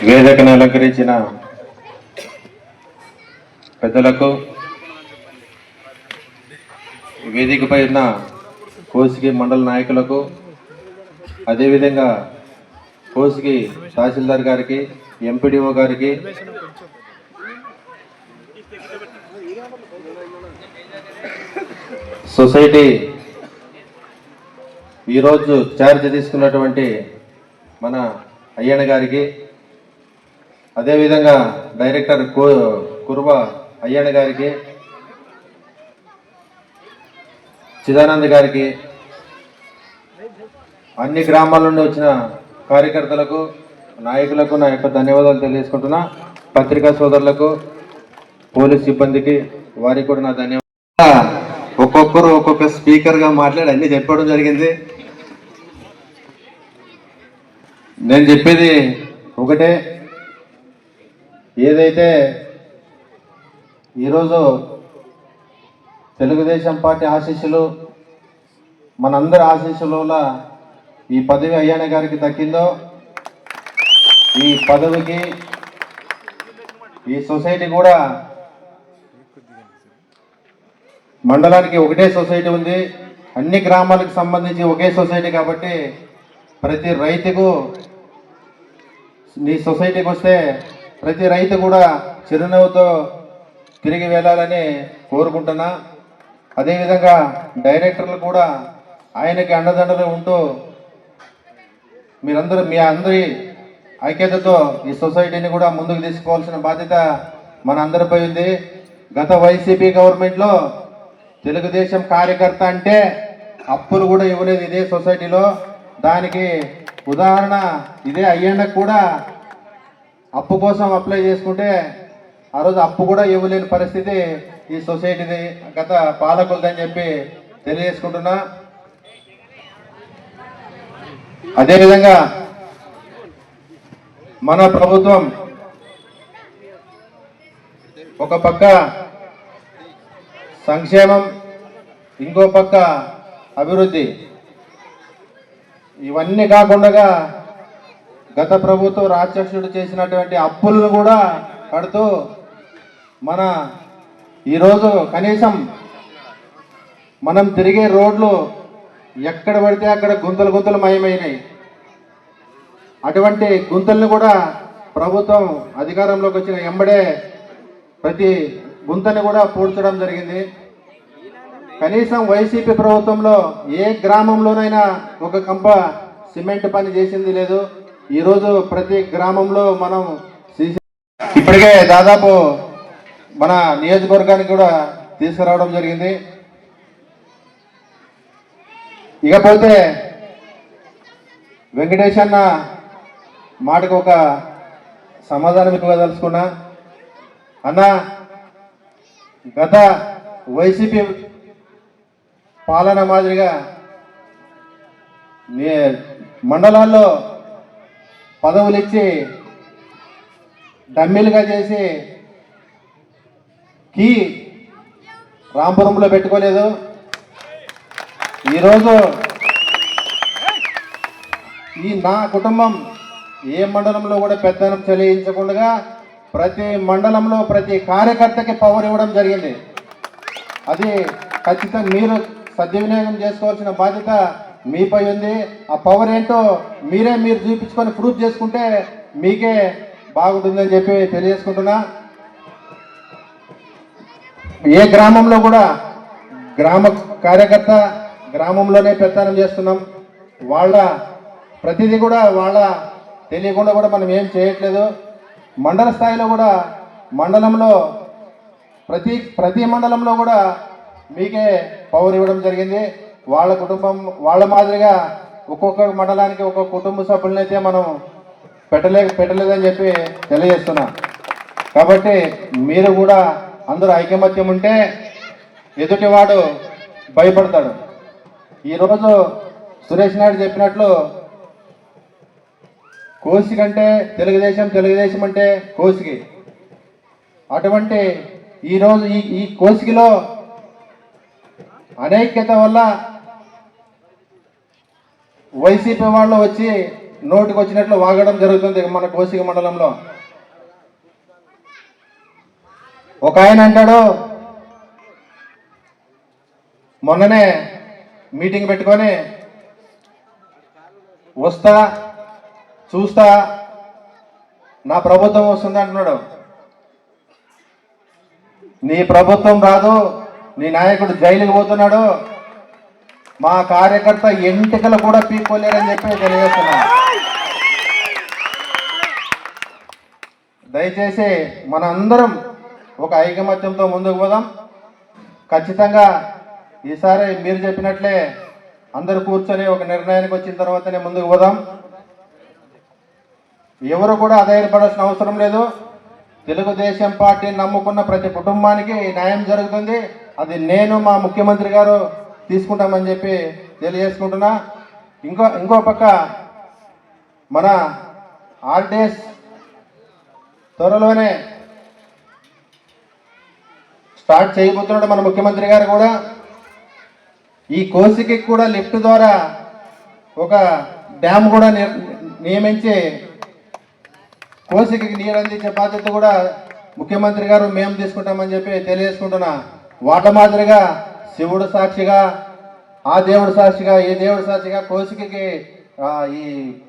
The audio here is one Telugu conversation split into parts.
వేదికను అలంకరించిన పెద్దలకు వేదికపై ఉన్న కోసికి మండల నాయకులకు అదేవిధంగా కోసికి తహసీల్దార్ గారికి ఎంపీడీఓ గారికి సొసైటీ ఈరోజు ఛార్జ్ తీసుకున్నటువంటి మన అయ్యన్న గారికి అదేవిధంగా డైరెక్టర్కు కుర్వ అయ్యన్న గారికి చిదానంద్ గారికి అన్ని గ్రామాల నుండి వచ్చిన కార్యకర్తలకు నాయకులకు నా యొక్క ధన్యవాదాలు తెలియజేసుకుంటున్నా. పత్రికా సోదరులకు పోలీస్ సిబ్బందికి వారికి కూడా నా ధన్యవాదాలు. ఒక్కొక్కరు ఒక్కొక్క స్పీకర్గా మాట్లాడి అన్ని చెప్పడం జరిగింది. నేను చెప్పేది ఒకటే. ఏదైతే ఈరోజు తెలుగుదేశం పార్టీ ఆశీస్సులు మనందరి ఆశీస్సుల ఈ పదవి అయ్యాన గారికి దక్కిందో ఈ పదవికి ఈ సొసైటీ కూడా మండలానికి ఒకటే సొసైటీ ఉంది. అన్ని గ్రామాలకు సంబంధించి ఒకే సొసైటీ కాబట్టి ప్రతి రైతుకు నీ సొసైటీకి వస్తే ప్రతి రైతు కూడా చిరునవ్వుతో తిరిగి వెళ్ళాలని కోరుకుంటున్నా. అదేవిధంగా డైరెక్టర్లు కూడా ఆయనకి అండదండలు ఉంటూ మీరందరూ మీ అందరి ఐక్యతతో ఈ సొసైటీని కూడా ముందుకు తీసుకోవాల్సిన బాధ్యత మన అందరిపై ఉంది. గత వైసీపీ గవర్నమెంట్లో తెలుగుదేశం కార్యకర్త అంటే అప్పులు కూడా ఇవ్వలేదు ఇదే సొసైటీలో. దానికి ఉదాహరణ ఇదే అయ్యండకు కూడా అప్పు కోసం అప్లై చేసుకుంటే ఆ రోజు అప్పు కూడా ఇవ్వలేని పరిస్థితి ఈ సొసైటీది. గత పాలకులదని చెప్పి తెలియజేసుకుంటున్నా. అదేవిధంగా మన ప్రభుత్వం ఒక పక్క సంక్షేమం ఇంకో పక్క అభివృద్ధి. ఇవన్నీ కాకుండా గత ప్రభుత్వం రాక్షసుడు చేసినటువంటి అప్పులను కూడా కడుతూ మన ఈరోజు కనీసం మనం తిరిగే రోడ్లు ఎక్కడ పడితే అక్కడ గుంతలు గుంతలు మయమైనాయి. అటువంటి గుంతల్ని కూడా ప్రభుత్వం అధికారంలోకి వచ్చిన ఎంబడే ప్రతి గుంతని కూడా పూడ్చడం జరిగింది. కనీసం వైసీపీ ప్రభుత్వంలో ఏ గ్రామంలోనైనా ఒక కంప సిమెంట్ పని చేసింది లేదు. ఈరోజు ప్రతి గ్రామంలో మనం సీసీ ఇప్పటికే దాదాపు మన నియోజకవర్గానికి కూడా తీసుకురావడం జరిగింది. ఇకపోతే వెంకటేష్ అన్న మాటకు ఒక సమాధానం ఇవ్వదలుచుకున్నా. అన్న గత వైసీపీ పాలన మాదిరిగా మండలాల్లో పదవులు ఇచ్చి చేసి కీ రాంపురంలో పెట్టుకోలేదు. ఈరోజు ఈ నా కుటుంబం ఏ మండలంలో కూడా పెద్దనం చెల్లించకుండా ప్రతి మండలంలో ప్రతి కార్యకర్తకి పవర్ ఇవ్వడం జరిగింది. అది ఖచ్చితంగా మీరు సద్వినియోగం చేసుకోవాల్సిన బాధ్యత మీపై ఉంది. ఆ పవర్ ఏంటో మీరే మీరు చూపించుకొని ప్రూఫ్ చేసుకుంటే మీకే బాగుంటుందని చెప్పి తెలియజేసుకుంటున్నా. ఏ గ్రామంలో కూడా గ్రామ కార్యకర్త గ్రామంలోనే ప్రచారం చేస్తున్నాం. వాళ్ళ ప్రతిదీ కూడా వాళ్ళ తెలియకుండా కూడా మనం ఏం చేయట్లేదు. మండల స్థాయిలో కూడా మండలంలో ప్రతి ప్రతి మండలంలో కూడా మీకే పవర్ ఇవ్వడం జరిగింది. వాళ్ళ కుటుంబం వాళ్ళ మాదిరిగా ఒక్కొక్క మండలానికి ఒక్కొక్క కుటుంబ సభ్యులనైతే మనం పెట్టలే పెట్టలేదని చెప్పి తెలియజేస్తున్నా. కాబట్టి మీరు కూడా అందరూ ఐకమత్యం ఉంటే ఎదుటివాడు భయపడతాడు. ఈరోజు సురేష్ నాయుడు చెప్పినట్లు కోసి కంటే తెలుగుదేశం తెలుగుదేశం అంటే కోసికి. అటువంటి ఈరోజు ఈ ఈ కోసికిలో అనైక్యత వల్ల వైసీపీ వాళ్ళు వచ్చి నోటికి వచ్చినట్లు వాగడం జరుగుతుంది మన కోసిక మండలంలో. ఒక ఆయన అంటాడు మొన్ననే మీటింగ్ పెట్టుకొని వస్తా చూస్తా నా ప్రభుత్వం వస్తుంది అంటున్నాడు. నీ ప్రభుత్వం రాదు నీ నాయకుడు జైలుకి పోతున్నాడు మా కార్యకర్త ఎంటికలు కూడా పీక్కోలేరని చెప్పి తెలియజేస్తున్నా. దయచేసి మనందరం ఒక ఐకమత్యంతో ముందుకు పోదాం. ఖచ్చితంగా ఈసారి మీరు చెప్పినట్లే అందరూ కూర్చొని ఒక నిర్ణయానికి వచ్చిన తర్వాతనే ముందుకు పోదాం. ఎవరు కూడా అధైర్యపడాల్సిన అవసరం లేదు. తెలుగుదేశం పార్టీని నమ్ముకున్న ప్రతి కుటుంబానికి న్యాయం జరుగుతుంది. అది నేను మా ముఖ్యమంత్రి గారు తీసుకుంటామని చెప్పి తెలియజేసుకుంటున్నా. ఇంకో ఇంకో పక్క మన ఆర్డేస్ త్వరలోనే స్టార్ట్ చేయబోతున్నాడు మన ముఖ్యమంత్రి గారు కూడా. ఈ కోసికి కూడా లిఫ్ట్ ద్వారా ఒక డ్యామ్ కూడా నియమించి కోసికి నీరు అందించే బాధ్యత కూడా ముఖ్యమంత్రి గారు మేము తీసుకుంటామని చెప్పి తెలియజేసుకుంటున్నా. వాట మాదిరిగా శివుడు సాక్షిగా ఆ దేవుడు సాక్షిగా ఈ దేవుడు సాక్షిగా కోసికి ఈ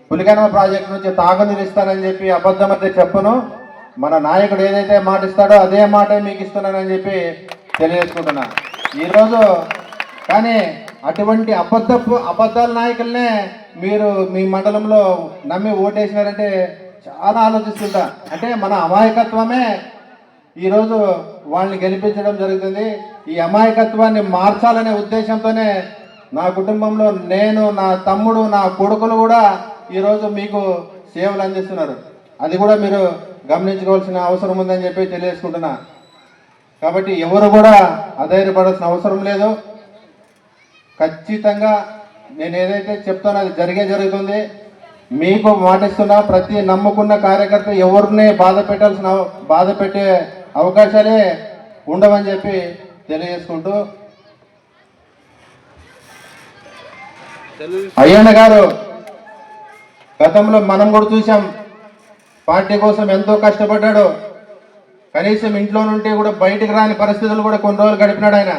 పులికనవ ప్రాజెక్ట్ నుంచి తాగునీరు ఇస్తానని చెప్పి అబద్ధం అయితే చెప్పను. మన నాయకుడు ఏదైతే మాట ఇస్తాడో అదే మాట మీకు ఇస్తున్నానని చెప్పి తెలియజేసుకుంటున్నా. ఈరోజు కానీ అటువంటి అబద్ధపు అబద్ధాల నాయకులనే మీరు మీ మండలంలో నమ్మి ఓటేసినారంటే చాలా ఆలోచిస్తుంటా. అంటే మన అమాయకత్వమే ఈరోజు వాళ్ళని గెలిపించడం జరుగుతుంది. ఈ అమాయకత్వాన్ని మార్చాలనే ఉద్దేశంతోనే నా కుటుంబంలో నేను నా తమ్ముడు నా కొడుకులు కూడా ఈరోజు మీకు సేవలు అందిస్తున్నారు. అది కూడా మీరు గమనించుకోవాల్సిన అవసరం ఉందని చెప్పి తెలియజేసుకుంటున్నా. కాబట్టి ఎవరు కూడా అధైర్యపడాల్సిన అవసరం లేదు. ఖచ్చితంగా నేను ఏదైతే చెప్తానో అది జరిగే జరుగుతుంది. మీకు మాటిస్తున్నా ప్రతి నమ్ముకున్న కార్యకర్త ఎవరిని బాధ పెట్టాల్సిన బాధ పెట్టే అవకాశాలే ఉండవని చెప్పి తెలియజేసుకుంటూ అయ్యన్న గారు గతంలో మనం కూడా చూసాం పార్టీ కోసం ఎంతో కష్టపడ్డాడు. కనీసం ఇంట్లో నుండి కూడా బయటకు రాని పరిస్థితులు కూడా కొన్ని రోజులు గడిపినాడు ఆయన.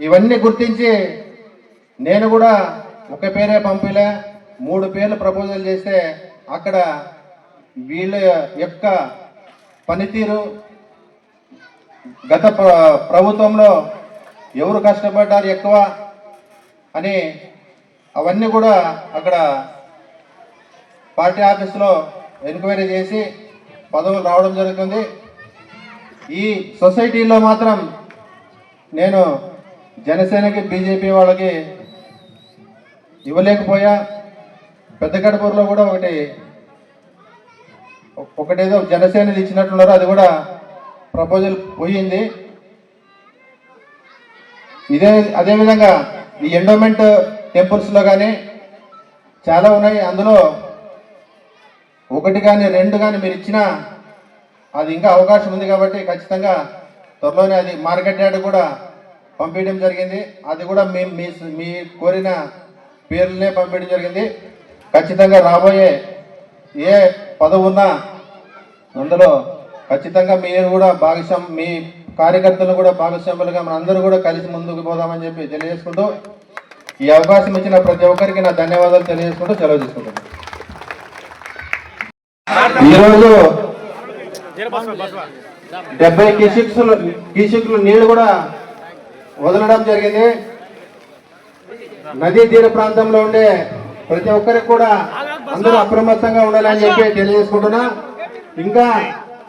ఇవన్నీ గుర్తించి నేను కూడా ఒక పేరే పంపిలే మూడు పేర్లు ప్రపోజల్ చేస్తే అక్కడ వీళ్ళ యొక్క పనితీరు గత ప్ర- ప్రభుత్వంలో ఎవరు కష్టపడ్డారు ఎక్కువ అని అవన్నీ కూడా అక్కడ పార్టీ ఆఫీస్లో ఎంక్వైరీ చేసి పదవులు రావడం జరుగుతుంది. ఈ సొసైటీలో మాత్రం నేను జనసేనకి బీజేపీ వాళ్ళకి ఇవ్వలేకపోయా. పెద్దకడపూర్లో కూడా ఒకటి ఒకటేదో జనసేనది ఇచ్చినట్లున్నారు అది కూడా ప్రపోజల్ పోయింది. ఇదే అదేవిధంగా ఈ ఎండోమెంట్ టెంపుల్స్లో కానీ చాలా ఉన్నాయి. అందులో ఒకటి కానీ రెండు కానీ మీరు ఇచ్చినా అది ఇంకా అవకాశం ఉంది కాబట్టి ఖచ్చితంగా త్వరలోనే అది మార్కెట్ యార్డ్ కూడా పంపించడం జరిగింది. అది కూడా మీ మీ మీ కోరిన పేర్లనే పంపించడం జరిగింది. ఖచ్చితంగా రాబోయే ఏ పదవి ఉన్నా అందులో ఖచ్చితంగా మీరు కూడా భాగస్వామ్యం మీ కార్యకర్తలు కూడా భాగస్వాములుగా మనందరూ కూడా కలిసి ముందుకు పోదామని చెప్పి తెలియజేసుకుంటూ ఈ అవకాశం ఇచ్చిన ప్రతి ఒక్కరికి నా ధన్యవాదాలు తెలియజేసుకుంటూ సెలవు తీసుకుంటున్నాను. ఈరోజు డెబ్బై కిసిక్స్లు కిసిక్లు నీళ్ళు కూడా వదలడం జరిగింది. నదీ తీర ప్రాంతంలో ఉండే ప్రతి ఒక్కరికి కూడా అందరూ అప్రమత్తంగా ఉండాలని చెప్పి తెలియజేసుకుంటున్నా. ఇంకా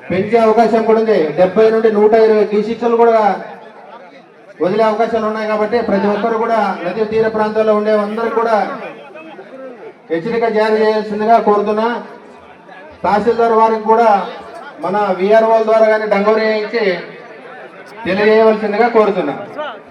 పెంచే అవకాశం కూడా ఉంది. డెబ్బై నుండి నూట ఇరవై కిసిక్స్లు కూడా వదిలే అవకాశాలు ఉన్నాయి కాబట్టి ప్రతి ఒక్కరు కూడా నదీ తీర ప్రాంతాల్లో ఉండే అందరూ కూడా హెచ్చరిక జారీ చేయాల్సిందిగా కోరుతున్నా. తహసీల్దార్ వారికి కూడా మన విఆర్ఓల ద్వారా కానీ డంగోరీ ఇచ్చి తెలియజేయవలసిందిగా కోరుతున్నా.